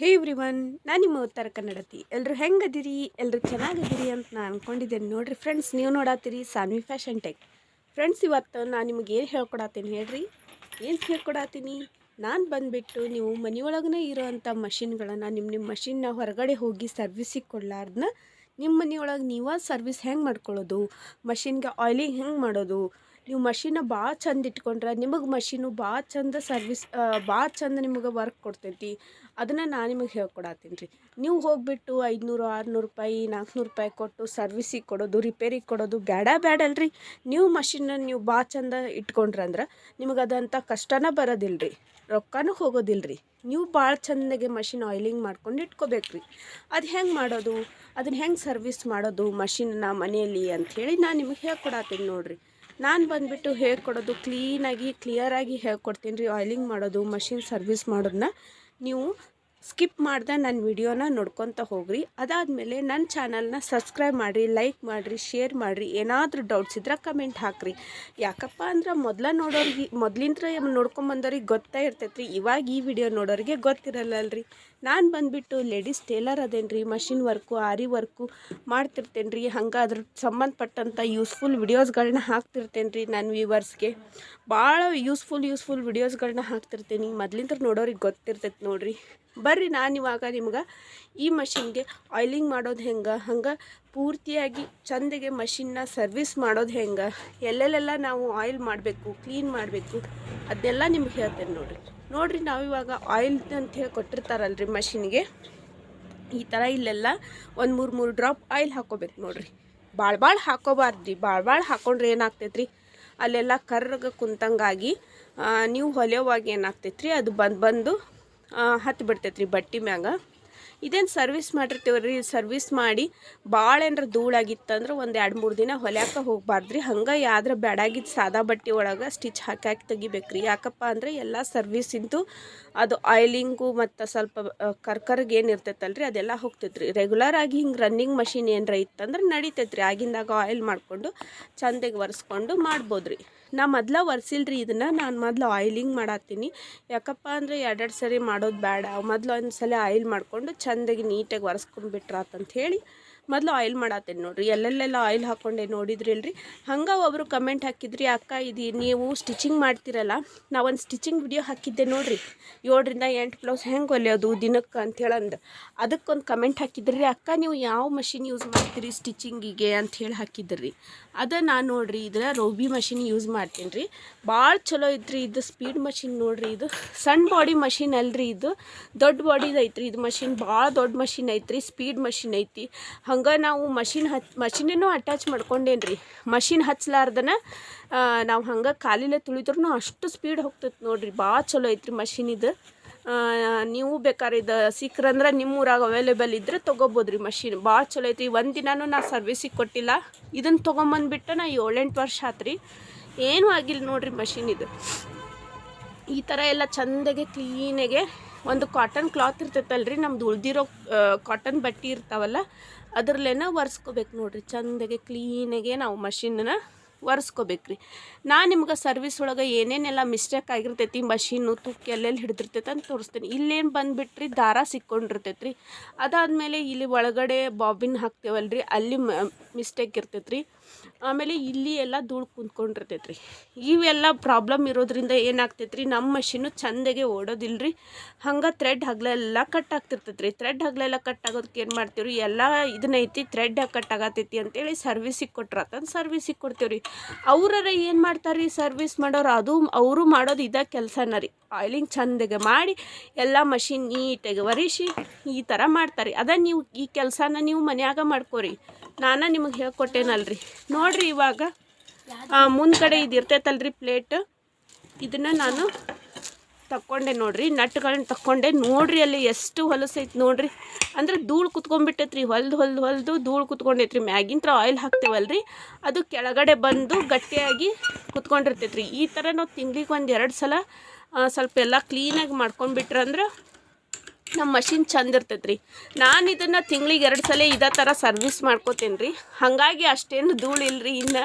ಹೇ every one ನಾನು ನಿಮ್ಮ ಉತ್ತರ ಕನ್ನಡತಿ. ಎಲ್ಲರೂ ಹೆಂಗದಿರಿ? ಎಲ್ಲರೂ ಚೆನ್ನಾಗಿದ್ದೀರಿ ಅಂತ ನಾನು ಅಂದ್ಕೊಂಡಿದ್ದೇನೆ ನೋಡಿರಿ ಫ್ರೆಂಡ್ಸ್ ನೀವು ನೋಡತ್ತೀರಿ ಸಾನ್ವಿ ಫ್ಯಾಷನ್ ಟೆಕ್ ಫ್ರೆಂಡ್ಸ್ ಇವತ್ತು ನಾನು ನಿಮಗೆ ಏನು ಹೇಳ್ಕೊಡತ್ತೀನಿ ಹೇಳ್ರಿ? ಏನು ಹೇಳ್ಕೊಡತ್ತೀನಿ ನಾನು ಬಂದುಬಿಟ್ಟು ನೀವು ಮನೆಯೊಳಗನೆ ಇರೋವಂಥ ಮಷಿನ್ಗಳನ್ನು ನಿಮ್ಮ ನಿಮ್ಮ ಮಷಿನ್ನ ಹೊರಗಡೆ ಹೋಗಿ ಸರ್ವಿಸಿಗೆ ಕೊಡಲಾರ್ದನ್ನ ನಿಮ್ಮ ಮನೆಯೊಳಗೆ ನೀವೇ ಸರ್ವಿಸ್ ಹೆಂಗೆ ಮಾಡ್ಕೊಳ್ಳೋದು ಮಷಿನ್ಗೆ ಆಯಿಲಿಂಗ್ ಹೆಂಗೆ ಮಾಡೋದು? ನೀವು ಮಷೀನ ಭಾಳ ಚಂದ ಇಟ್ಕೊಂಡ್ರೆ, ನಿಮಗೆ ಮಷೀನು ಭಾಳ ಚಂದ ಸರ್ವಿಸ್ ಭಾಳ ಚಂದ ನಿಮಗೆ ವರ್ಕ್ ಕೊಡ್ತೈತಿ. ಅದನ್ನು ನಾನು ನಿಮಗೆ ಹೇಳ್ಕೊಡತ್ತೀನಿ ರೀ ನೀವು ಹೋಗಿಬಿಟ್ಟು ಐದುನೂರು, ಆರುನೂರು ರೂಪಾಯಿ, ನಾಲ್ಕುನೂರು ರೂಪಾಯಿ ಕೊಟ್ಟು ಸರ್ವಿಸಿಗೆ ಕೊಡೋದು ರಿಪೇರಿಗೆ ಕೊಡೋದು ಬೇಡ ಅಲ್ರಿ. ನೀವು ಮಷೀನ ನೀವು ಭಾಳ ಚಂದ ಇಟ್ಕೊಂಡ್ರಂದ್ರೆ ನಿಮಗೆ ಅದಂಥ ಕಷ್ಟನ ಬರೋದಿಲ್ಲ ರೀ ರೊಕ್ಕನೂ ಹೋಗೋದಿಲ್ಲ ರೀ ನೀವು ಭಾಳ ಚಂದಾಗೆ ಮಷಿನ್ ಆಯ್ಲಿಂಗ್ ಮಾಡ್ಕೊಂಡು ಇಟ್ಕೋಬೇಕು ರೀ ಅದು ಹೆಂಗೆ ಮಾಡೋದು? ಅದನ್ನ ಹೆಂಗೆ ಸರ್ವಿಸ್ ಮಾಡೋದು ಮಷಿನ್ನ ಮನೆಯಲ್ಲಿ ಅಂಥೇಳಿ ನಾನು ನಿಮಗೆ ಹೇಳ್ಕೊಡತ್ತೀನಿ ನೋಡಿರಿ. ನಾನು ಬಂದುಬಿಟ್ಟು ಹೇಳ್ಕೊಡೋದು ಕ್ಲೀನಾಗಿ, ಕ್ಲಿಯರಾಗಿ ಹೇಳ್ಕೊಡ್ತೀನಿ ರೀ ಆಯ್ಲಿಂಗ್ ಮಾಡೋದು ಮಷಿನ್ ಸರ್ವಿಸ್ ಮಾಡೋದನ್ನ ನೀವು ಸ್ಕಿಪ್ ಮಾಡ್ದೆ ನನ್ನ ವಿಡಿಯೋನ ನೋಡ್ಕೊತ ಹೋಗ್ರಿ. ಅದಾದಮೇಲೆ ನನ್ನ ಚಾನಲ್ನ ಸಬ್ಸ್ಕ್ರೈಬ್ ಮಾಡಿರಿ ಲೈಕ್ ಮಾಡಿರಿ ಶೇರ್ ಮಾಡಿರಿ. ಏನಾದರೂ ಡೌಟ್ಸ್ ಇದ್ರೆ ಕಮೆಂಟ್ ಹಾಕ್ರಿ. ಯಾಕಪ್ಪ ಅಂದ್ರೆ ಮೊದಲ ನೋಡೋರಿಗೆ ಮೊದಲಿಂದ ನೋಡ್ಕೊಂಬಂದವ್ರಿಗೆ ಗೊತ್ತೇ ಇರ್ತೈತೆ ರೀ ಇವಾಗ ಈ ವಿಡಿಯೋ ನೋಡೋರಿಗೆ ಗೊತ್ತಿರಲ್ಲಲ್ರಿ. ನಾನು ಬಂದುಬಿಟ್ಟು ಲೇಡೀಸ್ ಟೇಲರ್ ಅದೇನು ರೀ ಮಷಿನ್ ವರ್ಕು, ಆರಿ ವರ್ಕು ಮಾಡ್ತಿರ್ತೇನೆ ರೀ ಹಂಗೆ ಅದ್ರ ಸಂಬಂಧಪಟ್ಟಂಥ ಯೂಸ್ಫುಲ್ ವಿಡಿಯೋಸ್ಗಳನ್ನ ಹಾಕ್ತಿರ್ತೇನೆ ರೀ ನನ್ನ ವ್ಯೂವರ್ಸ್ಗೆ. ಭಾಳ ಯೂಸ್ಫುಲ್ ಯೂಸ್ಫುಲ್ ವೀಡಿಯೋಸ್ಗಳನ್ನ ಹಾಕ್ತಿರ್ತೀನಿ. ಮೊದಲಿಂದ ನೋಡೋರಿಗೆ ಗೊತ್ತಿರ್ತೈತೆ ನೋಡಿರಿ. ಬರ್ರಿ ನಾನು ಇವಾಗ ನಿಮ್ಗೆ ಈ ಮಷಿನ್ಗೆ ಆಯ್ಲಿಂಗ್ ಮಾಡೋದು ಹೆಂಗೆ? ಹಂಗೆ ಪೂರ್ತಿಯಾಗಿ ಚಂದಗೆ ಮಷಿನ್ನ ಸರ್ವಿಸ್ ಮಾಡೋದು ಹೆಂಗೆ? ಎಲ್ಲೆಲ್ಲೆಲ್ಲ ನಾವು ಆಯಿಲ್ ಮಾಡಬೇಕು, ಕ್ಲೀನ್ ಮಾಡಬೇಕು ಅದನ್ನೆಲ್ಲ ನಿಮ್ಗೆ ಹೇಳ್ತೇನೆ ನೋಡ್ರಿ. ನೋಡ್ರಿ ನಾವಿವಾಗ ಆಯಿಲ್ ಅಂತ ಹೇಳಿ ಕೊಟ್ಟಿರ್ತಾರಲ್ರಿ ಮಷಿನ್ಗೆ ಈ ಥರ ಇಲ್ಲೆಲ್ಲ ಒಂದು ಮೂರು ಮೂರು ಡ್ರಾಪ್ ಆಯಿಲ್ ಹಾಕೋಬೇಕು ನೋಡ್ರಿ. ಭಾಳ ಭಾಳ ಹಾಕೋಬಾರ್ದು ರೀ ಭಾಳ ಭಾಳ ಹಾಕೊಂಡ್ರೆ ಏನಾಗ್ತೈತೆ ರೀ ಅಲ್ಲೆಲ್ಲ ಕರ್ರಗೆ ಕುಂತಂಗಾಗಿ ನೀವು ಹೊಲೆಯುವಾಗ ಏನಾಗ್ತೈತೆ ರೀ ಅದು ಬಂದು ಬಂದು ಹತ್ತಿ ಬಿಡ್ತೈತೆ ರೀ ಬಟ್ಟೆ ಮ್ಯಾಗ. ಇದೇನು ಸರ್ವಿಸ್ ಮಾಡಿರ್ತೀವಿ ರೀ ಸರ್ವಿಸ್ ಮಾಡಿ ಭಾಳ ಏನಾರ ಧೂಳಾಗಿತ್ತಂದ್ರೆ ಒಂದು ಎರಡು ಮೂರು ದಿನ ಹೊಲ್ಯಾಕ ಹೋಗ್ಬಾರ್ದು ರೀ ಹಂಗೆ ಯಾವ್ದ್ರ ಬ್ಯಾಡಾಗಿದ್ದು ಸಾದಾ ಬಟ್ಟೆ ಒಳಗೆ ಸ್ಟಿಚ್ ಹಾಕಿ ಹಾಕಿ ತೆಗಿಬೇಕು ರೀ ಯಾಕಪ್ಪ ಅಂದರೆ ಎಲ್ಲ ಸರ್ವಿಸಿಂದು ಅದು ಆಯಿಲಿಂಗು ಮತ್ತು ಸ್ವಲ್ಪ ಕರ್ಕರ್ಗೆ ಏನು ಇರ್ತೈತಲ್ರಿ, ಅದೆಲ್ಲ ಹೋಗ್ತೈತೆ ರೀ ರೆಗ್ಯುಲರ್ ಆಗಿ ಹಿಂಗೆ ರನ್ನಿಂಗ್ ಮಷಿನ್ ಏನರ ಇತ್ತಂದ್ರೆ ನಡಿತೈತೆ ರೀ ಆಗಿಂದಾಗ ಆಯಿಲ್ ಮಾಡಿಕೊಂಡು, ಚಂದಗೆ ಒರೆಸ್ಕೊಂಡು ಮಾಡ್ಬೋದು ರೀ ನಾ ಮೊದ್ಲ ಒರೆಸಿಲ್ರಿ ಇದನ್ನು, ನಾನು ಮೊದಲು ಆಯಿಲಿಂಗ್ ಮಾಡತ್ತೀನಿ. ಯಾಕಪ್ಪ ಅಂದರೆ ಎರಡೆರಡು ಸರಿ ಮಾಡೋದು ಬೇಡ ಮೊದಲು ಒಂದು ಸಲ ಆಯಿಲ್ ಮಾಡಿಕೊಂಡು ಚಂದಾಗಿ ನೀಟಾಗಿ ಒರೆಸ್ಕೊಂಡ್ಬಿಟ್ರಾತಂತ ಹೇಳಿ ಮೊದಲು ಆಯಿಲ್ ಮಾಡತ್ತೇನೆ ನೋಡಿರಿ. ಎಲ್ಲೆಲ್ಲೆಲ್ಲ ಆಯಿಲ್ ಹಾಕ್ಕೊಂಡೆ ನೋಡಿದ್ರಿ ಅಲ್ರಿ ಹಂಗೆ ಒಬ್ಬರು ಕಮೆಂಟ್ ಹಾಕಿದ್ರಿ, ಅಕ್ಕ, ಇದು ನೀವು ಸ್ಟಿಚಿಂಗ್ ಮಾಡ್ತಿರಲ್ಲ, ನಾವೊಂದು ಸ್ಟಿಚಿಂಗ್ ವಿಡಿಯೋ ಹಾಕಿದ್ದೆ ನೋಡಿರಿ. ಏಳರಿಂದ ಎಂಟು ಬ್ಲೌಸ್ ಹೆಂಗೆ ಹೊಲಿಯೋದು ದಿನಕ್ಕೆ? ಅಂಥೇಳಂದು ಅದಕ್ಕೊಂದು ಕಮೆಂಟ್ ಹಾಕಿದ್ರಿ, ಅಕ್ಕ, ನೀವು ಯಾವ ಮಷಿನ್ ಯೂಸ್ ಮಾಡ್ತೀರಿ ಸ್ಟಿಚಿಂಗಿಗೆ ಅಂಥೇಳಿ ಹಾಕಿದ್ರಿ. ಅದು ನಾನು ನೋಡ್ರಿ, ಇದ್ರ ರೋಬಿ ಮಷಿನ್ ಯೂಸ್ ಮಾಡ್ತೀನಿ ರೀ. ಭಾಳ ಚಲೋ ಐತ್ರಿ ಇದು ಸ್ಪೀಡ್ ಮಷಿನ್ ನೋಡ್ರಿ ಇದು. ಸಣ್ಣ ಬಾಡಿ ಮಷಿನ್ ಅಲ್ರಿ ಇದು. ದೊಡ್ಡ ಬಾಡಿದು ಐತ್ರಿ ಇದು ಮಷಿನ್ ಭಾಳ ದೊಡ್ಡ ಮಷಿನ್ ಐತ್ರಿ ಸ್ಪೀಡ್ ಮಷಿನ್ ಐತಿ. ಹಂಗೆ ನಾವು ಮಷಿನ್ ಹಚ್ ಮಷಿನೂ ಅಟ್ಯಾಚ್ ಮಾಡ್ಕೊಂಡೇನಿ ರೀ ಮಷಿನ್ ಹಚ್ಲಾರ್ದನ ನಾವು ಹಂಗೆ ಕಾಲಿಲೆ ತುಳಿದ್ರೂ ಅಷ್ಟು ಸ್ಪೀಡ್ ಹೋಗ್ತೈತೆ ನೋಡಿರಿ. ಭಾಳ ಚಲೋ ಐತ್ರಿ ಮಷಿನ್ ಇದು. ನೀವು ಬೇಕಾದ್ರೆ ಇದು ಸಿಕ್ಕ್ರಂದ್ರೆ ನಿಮ್ಮ ಊರಾಗ ಅವೈಲೇಬಲ್ ಇದ್ದರೆ ತೊಗೋಬೋದು ರೀ ಮಷಿನ್. ಭಾಳ ಚಲೋ ಐತಿ ಒಂದು ದಿನಾನು ನಾ ಸರ್ವಿಸಿಗೆ ಕೊಟ್ಟಿಲ್ಲ. ಇದನ್ನು ತೊಗೊಂಬಂದ್ಬಿಟ್ಟು ನಾ ಏಳೆಂಟು ವರ್ಷ ಆತ್ರಿ. ಏನೂ ಆಗಿಲ್ಲ ನೋಡ್ರಿ ಮಷಿನ್ ಇದು. ಈ ಥರ ಎಲ್ಲ ಚೆಂದಾಗೆ ಕ್ಲೀನಾಗೆ ಒಂದು ಕಾಟನ್ ಕ್ಲಾತ್ ಇರ್ತೈತಲ್ರಿ, ನಮ್ದು ಉಳ್ದಿರೋ ಕಾಟನ್ ಬಟ್ಟೆ ಇರ್ತಾವಲ್ಲ, ಅದ್ರಲ್ಲೇನ ಒರೆಸ್ಕೋಬೇಕು ನೋಡಿರಿ. ಚಂದಗೆ ಕ್ಲೀನಾಗೆ ನಾವು ಮಷಿನ್ನ ಒರೆಸ್ಕೋಬೇಕು ರೀ ನಾನು ನಿಮ್ಗೆ ಸರ್ವಿಸ್ ಒಳಗೆ ಏನೇನೆಲ್ಲ ಮಿಸ್ಟೇಕ್ ಆಗಿರ್ತೈತಿ ಮಷೀನು ತುಕ್ಕಿ ಎಲ್ಲೆಲ್ಲಿ ಹಿಡಿದಿರ್ತೈತೆ ಅಂತ ತೋರಿಸ್ತೀನಿ. ಇಲ್ಲೇನು ಬಂದುಬಿಟ್ರಿ, ದಾರ ಸಿಕ್ಕೊಂಡಿರ್ತೈತೆ ರೀ ಅದಾದಮೇಲೆ ಇಲ್ಲಿ ಒಳಗಡೆ ಬಾಬಿನ್ ರೀ ಅಲ್ಲಿ ಮಿಸ್ಟೇಕ್ ಇರ್ತೈತೆ ರೀ ಆಮೇಲೆ ಇಲ್ಲಿ ಎಲ್ಲ ಧೂಳು ಕುಂತ್ಕೊಂಡಿರ್ತೈತೆ ರೀ ಇವೆಲ್ಲ ಪ್ರಾಬ್ಲಮ್ ಇರೋದ್ರಿಂದ ಏನಾಗ್ತೈತೆ ರೀ ನಮ್ಮ ಮಷೀನು ಚಂದಗೆ ಓಡೋದಿಲ್ಲ ರೀ ಹಂಗೆ ಥ್ರೆಡ್ ಹಗಲೆಲ್ಲ ಕಟ್ ಆಗ್ತಿರ್ತೈತೆ ರೀ ಥ್ರೆಡ್ ಹಗಲೆಲ್ಲ ಕಟ್ ಆಗೋದಕ್ಕೆ ಏನು ಮಾಡ್ತೀವಿ ರೀ ಎಲ್ಲ ಇದನ್ನೈತಿ ಥ್ರೆಡ್ ಕಟ್ ಆಗತೈತಿ ಅಂತೇಳಿ ಸರ್ವಿಸಿಗೆ ಕೊಟ್ರಾತಂದು ಸರ್ವಿಸಿಗೆ ಕೊಡ್ತೀವಿ ರೀ ಅವ್ರರ ಏನು ಮಾಡ್ತಾರೆ ರೀ ಸರ್ವಿಸ್ ಮಾಡೋರು ಅದು ಅವರು ಮಾಡೋದು ಇದ ಕೆಲಸನ ರೀ. ಆಯ್ಲಿಂಗ್ ಚಂದಗೆ ಮಾಡಿ ಎಲ್ಲ ಮಷಿನ್ ನೀಟಾಗಿ ಒರೆಸಿ ಈ ಥರ ಮಾಡ್ತಾರೆ. ಅದ ನೀವು ಈ ಕೆಲಸನ ನೀವು ಮನ್ಯಾಗ ಮಾಡ್ಕೋರಿ. ನಾನು ನಿಮಗೆ ಹೇಳ್ಕೊಟ್ಟೇನಲ್ರಿ. ನೋಡ್ರಿ ಇವಾಗ ಮುಂದ್ಗಡೆ ಇದು ಇರ್ತೈತಲ್ರಿ ಪ್ಲೇಟ್ ಇದನ್ನು ನಾನು ತಕ್ಕೊಂಡೆ ನೋಡ್ರಿ, ನಟ್ಗಳನ್ನ ತಕ್ಕೊಂಡೆ. ನೋಡ್ರಿ ಅಲ್ಲಿ ಎಷ್ಟು ಹೊಲಸೈತಿ ನೋಡ್ರಿ. ಅಂದ್ರೆ ಧೂಳು ಕುತ್ಕೊಂಡ್ಬಿಟ್ಟೈತ್ರಿ, ಹೊಲ್ದು ಹೊಲ್ದು ಹೊಲ್ದು ಧೂಳು ಕುತ್ಕೊಂಡೈತ್ರಿ. ಮ್ಯಾಗಿಂತ್ರ ಆಯಿಲ್ ಹಾಕ್ತೇವಲ್ರಿ. ಅದು ಕೆಳಗಡೆ ಬಂದು ಗಟ್ಟಿಯಾಗಿ ಕುತ್ಕೊಂಡಿರ್ತೈತ್ರಿ. ಈ ಥರ ನಾವು ತಿಂಗ್ಳಿಗೆ ಒಂದು ಎರಡು ಸಲ ಸ್ವಲ್ಪ ಎಲ್ಲ ಕ್ಲೀನಾಗಿ ಮಾಡ್ಕೊಂಡ್ಬಿಟ್ರೆ ಅಂದ್ರೆ ನಮ್ಮ ಮಷಿನ್ ಚಂದ ಇರ್ತೈತೆ ನಾನು ಇದನ್ನು ತಿಂಗ್ಳಿಗೆ ಎರಡು ಸಲ ಇದೇ ಥರ ಸರ್ವಿಸ್ ಮಾಡ್ಕೋತೀನಿ ರೀ ಹಾಗಾಗಿ ಅಷ್ಟೇನು ಧೂಳು ಇಲ್ರಿ ಇನ್ನು.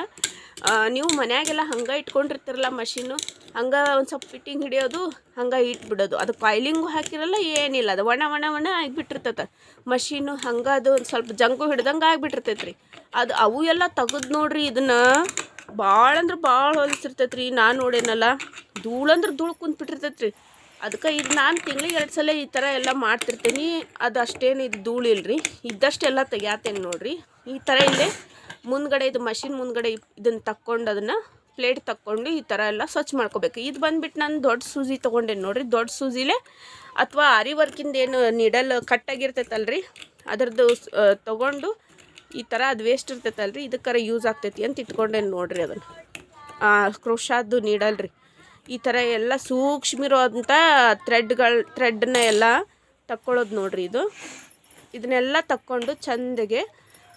ನೀವು ಮನ್ಯಾಗೆಲ್ಲ ಹಂಗೆ ಇಟ್ಕೊಂಡಿರ್ತಿರಲ್ಲ ಮಷೀನು, ಹಂಗೆ ಒಂದು ಸ್ವಲ್ಪ ಫಿಟ್ಟಿಂಗ್ ಹಿಡಿಯೋದು, ಹಂಗೆ ಇಟ್ಬಿಡೋದು. ಅದು ಕಾಯ್ಲಿಂಗು ಹಾಕಿರಲ್ಲ ಏನಿಲ್ಲ, ಅದು ಒಣ ಒಣ ಒಣ ಆಗಿಬಿಟ್ಟಿರ್ತೈತೆ. ಮಷೀನು ಹಂಗೆ ಅದು ಒಂದು ಸ್ವಲ್ಪ ಜಂಗು ಹಿಡ್ದಂಗೆ ಆಗಿಬಿಟ್ಟಿರ್ತೈತೆ ರೀ ಅದು ಅವು ಎಲ್ಲ ತೆಗೆದು ನೋಡ್ರಿ ಇದನ್ನು. ಭಾಳ ಅಂದ್ರೆ ಭಾಳ ಹೊಲಿಸಿರ್ತೈತೆ ರೀ ನಾನು ನೋಡೇನಲ್ಲ ಧೂಳಂದ್ರೆ ಧೂಳು ಕುಂತ್ಬಿಟ್ಟಿರ್ತೈತೆ ರೀ ಅದಕ್ಕೆ ಇದು ನಾನು ತಿಂಗಳಿಗೆ ಎರಡು ಸಲ ಈ ಥರ ಎಲ್ಲ ಮಾಡ್ತಿರ್ತೀನಿ. ಅದು ಅಷ್ಟೇನು ಇದು ಧೂಳಿಲ್ರಿ. ಇದ್ದಷ್ಟೆಲ್ಲ ತೆಗ್ಯಾತೇನೆ ನೋಡ್ರಿ. ಈ ಥರ ಇಲ್ಲೇ ಮುಂದ್ಗಡೆ ಇದು ಮಷಿನ್ ಮುಂದ್ಗಡೆ ಇದನ್ನು ತಕ್ಕೊಂಡು ಅದನ್ನು ಪ್ಲೇಟ್ ತಕ್ಕೊಂಡು ಈ ಥರ ಎಲ್ಲ ಸ್ವಚ್ಛ ಮಾಡ್ಕೋಬೇಕು. ಇದು ಬಂದುಬಿಟ್ಟು ನಾನು ದೊಡ್ಡ ಸೂಜಿ ತೊಗೊಂಡೇನೆ ನೋಡ್ರಿ. ದೊಡ್ಡ ಸೂಜಿಲೇ ಅಥವಾ ಅರಿ ವರ್ಕಿಂದ ಏನು ನಿಡಲ್ ಕಟ್ಟಾಗಿರ್ತೈತಲ್ರಿ. ಅದರದ್ದು ತೊಗೊಂಡು ಈ ಥರ ಅದು ವೇಸ್ಟ್ ಇರ್ತೈತಲ್ರಿ. ಇದಕ್ಕಾರ ಯೂಸ್ ಆಗ್ತೈತಿ ಅಂತ ಇಟ್ಕೊಂಡೇನು ನೋಡ್ರಿ ಅದನ್ನು. ಕ್ರೋಶಾದ್ದು ನೀಡಲ್ರಿ. ಈ ಥರ ಎಲ್ಲ ಸೂಕ್ಷ್ಮಿರೋಂಥ ಥ್ರೆಡ್ಗಳು ಥ್ರೆಡ್ನ ಎಲ್ಲ ತಕ್ಕೊಳ್ಳೋದು ನೋಡ್ರಿ ಇದು. ಇದನ್ನೆಲ್ಲ ತಕ್ಕೊಂಡು ಚಂದಗೆ,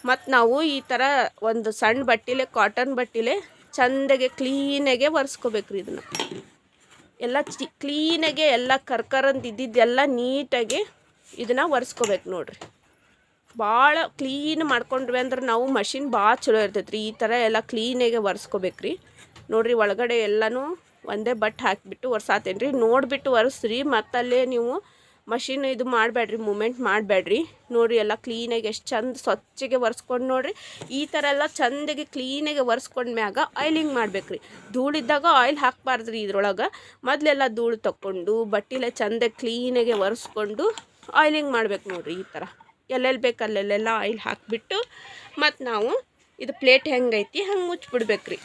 ಮತ್ತು ನಾವು ಈ ಥರ ಒಂದು ಸಣ್ಣ ಬಟ್ಟಿಲೆ ಕಾಟನ್ ಬಟ್ಟಿಲೆ ಚಂದಗೆ ಕ್ಲೀನಾಗೆ ಒರೆಸ್ಕೋಬೇಕ್ರಿ ಇದನ್ನು. ಎಲ್ಲ ಚಿ ಕ್ಲೀನಾಗೆ ಎಲ್ಲ ಕರ್ಕರಂದು ಇದ್ದಿದ್ದೆಲ್ಲ ನೀಟಾಗಿ ಇದನ್ನು ಒರೆಸ್ಕೋಬೇಕು ನೋಡ್ರಿ. ಭಾಳ ಕ್ಲೀನ್ ಮಾಡ್ಕೊಂಡ್ವಿ ಅಂದ್ರೆ ನಾವು ಮಷಿನ್ ಭಾಳ ಚಲೋ ಇರ್ತೈತೆ ರೀ ಈ ಥರ ಎಲ್ಲ ಕ್ಲೀನಾಗೆ ಒರೆಸ್ಕೋಬೇಕ್ರಿ. ನೋಡ್ರಿ ಒಳಗಡೆ ಎಲ್ಲನೂ ಒಂದೇ ಬಟ್ ಹಾಕಿಬಿಟ್ಟು ಒರೆಸಾತೇನೆ ರೀ ನೋಡಿಬಿಟ್ಟು ಒರೆಸ್ರಿ, ಮತ್ತಲ್ಲೇ ನೀವು ಮಷಿನ್ ಇದು ಮಾಡಬೇಡ್ರಿ, ಮೂಮೆಂಟ್ ಮಾಡಬೇಡ್ರಿ. ನೋಡಿರಿ ಎಲ್ಲ ಕ್ಲೀನಾಗಿ ಎಷ್ಟು ಚಂದ ಸ್ವಚ್ಛಗೆ ಒರೆಸ್ಕೊಂಡು ನೋಡಿರಿ. ಈ ಥರ ಎಲ್ಲ ಚಂದಗೆ ಕ್ಲೀನಾಗಿ ಆಯ್ಲಿಂಗ್ ಮಾಡ್ಬೇಕ್ರಿ. ಧೂಳಿದ್ದಾಗ ಆಯಿಲ್ ಹಾಕ್ಬಾರ್ದು ರೀ ಇದ್ರೊಳಗೆ. ಮೊದಲೆಲ್ಲ ಧೂಳು ತಕ್ಕೊಂಡು, ಬಟ್ಟಿಲೆ ಚಂದ ಕ್ಲೀನಾಗೆ ಒರೆಸ್ಕೊಂಡು ಆಯ್ಲಿಂಗ್ ಮಾಡ್ಬೇಕು ನೋಡಿರಿ ಈ ಥರ. ಎಲ್ಲೆಲ್ಲಿ ಬೇಕು ಅಲ್ಲೆಲ್ಲೆಲ್ಲ ಆಯಿಲ್ ಹಾಕಿಬಿಟ್ಟು ಮತ್ತು ನಾವು ಇದು ಪ್ಲೇಟ್ ಹೆಂಗೈತಿ, ಹಂಗೆ ಮುಚ್ಚಿಬಿಡ್ಬೇಕ್ರಿ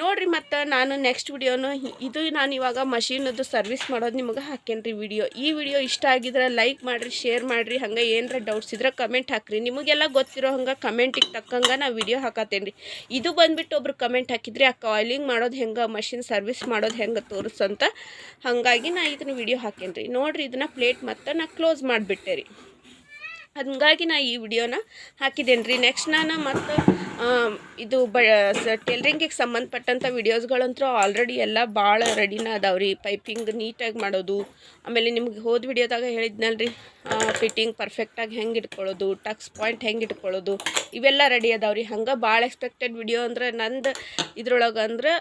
ನೋಡಿರಿ ಮತ್ತು ನಾನು ನೆಕ್ಸ್ಟ್ ವಿಡಿಯೋನು ಇದು ನಾನು ಇವಾಗ ಮಷೀನದ್ದು ಸರ್ವಿಸ್ ಮಾಡೋದು ನಿಮಗೆ ಹಾಕೇನ್ರಿ ವಿಡಿಯೋ ಈ ವಿಡಿಯೋ ಇಷ್ಟ ಆಗಿದ್ರೆ ಲೈಕ್ ಮಾಡಿರಿ ಶೇರ್ ಮಾಡಿರಿ, ಹಂಗೆ ಏನರ ಡೌಟ್ಸ್ ಇದ್ರೆ ಕಮೆಂಟ್ ಹಾಕ್ರಿ. ನಿಮಗೆಲ್ಲ ಗೊತ್ತಿರೋ ಹಂಗೆ ಕಮೆಂಟಿಗೆ ತಕ್ಕಂಗೆ ನಾ ವಿಡಿಯೋ ಹಾಕತ್ತೇನ್ರಿ ಇದು ಬಂದುಬಿಟ್ಟು ಒಬ್ರು ಕಮೆಂಟ್ ಹಾಕಿದ್ರಿ, ಆ ಕಾಯಿಲಿಂಗ್ ಮಾಡೋದು ಹೆಂಗೆ, ಮಷಿನ್ ಸರ್ವಿಸ್ ಮಾಡೋದು ಹೆಂಗೆ ತೋರಿಸಂತ ಹಾಗಾಗಿ ನಾ ಇದನ್ನ ವಿಡಿಯೋ ಹಾಕೇನ್ರಿ. ನೋಡಿರಿ ಇದನ್ನು ಪ್ಲೇಟ್ ಮತ್ತು ನಾ ಕ್ಲೋಸ್ ಮಾಡಿಬಿಟ್ಟೆ ರೀ ಹಂಗಾಗಿ ನಾ ಈ ವಿಡಿಯೋನ ಹಾಕಿದ್ದೇನೆ ರೀ ನೆಕ್ಸ್ಟ್ ನಾನು ಮತ್ತು ಇದು ಬ ಟೇಲ್ರಿಂಗಿಗೆ ಸಂಬಂಧಪಟ್ಟಂಥ ವಿಡಿಯೋಸ್ಗಳಂತೂ ಆಲ್ರೆಡಿ ಎಲ್ಲ ಭಾಳ ರೆಡಿನ ಅದಾವೆ ರೀ ಪೈಪಿಂಗ್ ನೀಟಾಗಿ ಮಾಡೋದು. ಆಮೇಲೆ ನಿಮ್ಗೆ ಹೋದ ವಿಡಿಯೋದಾಗ ಹೇಳಿದ್ನಲ್ರಿ. ಫಿಟ್ಟಿಂಗ್ ಪರ್ಫೆಕ್ಟಾಗಿ ಹೆಂಗೆ ಇಟ್ಕೊಳ್ಳೋದು ಟಕ್ಸ್ ಪಾಯಿಂಟ್ ಹೆಂಗೆ ಇಟ್ಕೊಳ್ಳೋದು, ಇವೆಲ್ಲ ರೆಡಿ ಅದಾವೆ ರೀ. ಹಂಗೆ ಭಾಳ ಎಕ್ಸ್ಪೆಕ್ಟೆಡ್ ವಿಡಿಯೋ ಅಂದ್ರೆ ನಂದು ಇದ್ರೊಳಗೆ ಅಂದ್ರೆ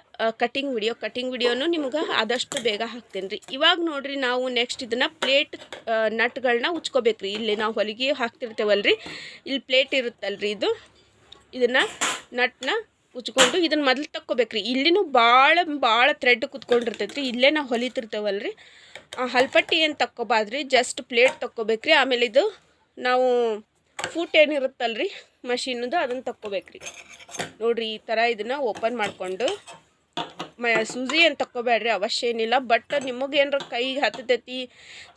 ಕಟಿಂಗ್ ವಿಡಿಯೋ ಕಟಿಂಗ್ ವಿಡಿಯೋನು ನಿಮ್ಗೆ ಆದಷ್ಟು ಬೇಗ ಹಾಕ್ತೀನಿ ರೀ. ಇವಾಗ ನೋಡಿರಿ ನಾವು ನೆಕ್ಸ್ಟ್ ಇದನ್ನು ಪ್ಲೇಟ್ ನಟ್ಗಳನ್ನ ಉಚ್ಕೋಬೇಕು ರೀ. ಇಲ್ಲಿ ನಾವು ಹೊಲಿಗೆ ಹಾಕ್ತಿರ್ತೇವಲ್ರಿ. ಇಲ್ಲಿ ಪ್ಲೇಟ್ ಇರುತ್ತಲ್ರಿ ಇದು. ಇದನ್ನು ನಟ್ನ ಉಚ್ಕೊಂಡು ಇದನ್ನು ಮೊದಲು ತಕ್ಕೋಬೇಕ್ರಿ ಇಲ್ಲಿನೂ ಭಾಳ ಭಾಳ ಥ್ರೆಡ್ ಕುತ್ಕೊಂಡಿರ್ತೈತೆ ರೀ. ಇಲ್ಲೇ ನಾವು ಹೊಲಿತಿರ್ತೇವಲ್ರಿ. ಹಲ್ಪಟ್ಟಿ ಏನು ತಕ್ಕೋಬಾರ್ದ್ರಿ ಜಸ್ಟ್ ಪ್ಲೇಟ್ ತಕ್ಕೋಬೇಕ್ರಿ. ಆಮೇಲೆ ಇದು ನಾವು ಫೂಟ್ ರೀ ಮಷೀನದು ಅದನ್ನು ತಕ್ಕೋಬೇಕ್ರಿ. ನೋಡಿರಿ, ಈ ಥರ ಇದನ್ನು ಓಪನ್ ಮಾಡಿಕೊಂಡು ಮ ಸೂಜಿ ಏನು ತಕ್ಕೋಬೇಡ್ರಿ ಅವಶ್ಯ ಏನಿಲ್ಲ. ಬಟ್ ನಿಮಗೆ ಏನಾರ ಕೈಗೆ ಹತ್ತತೈತಿ,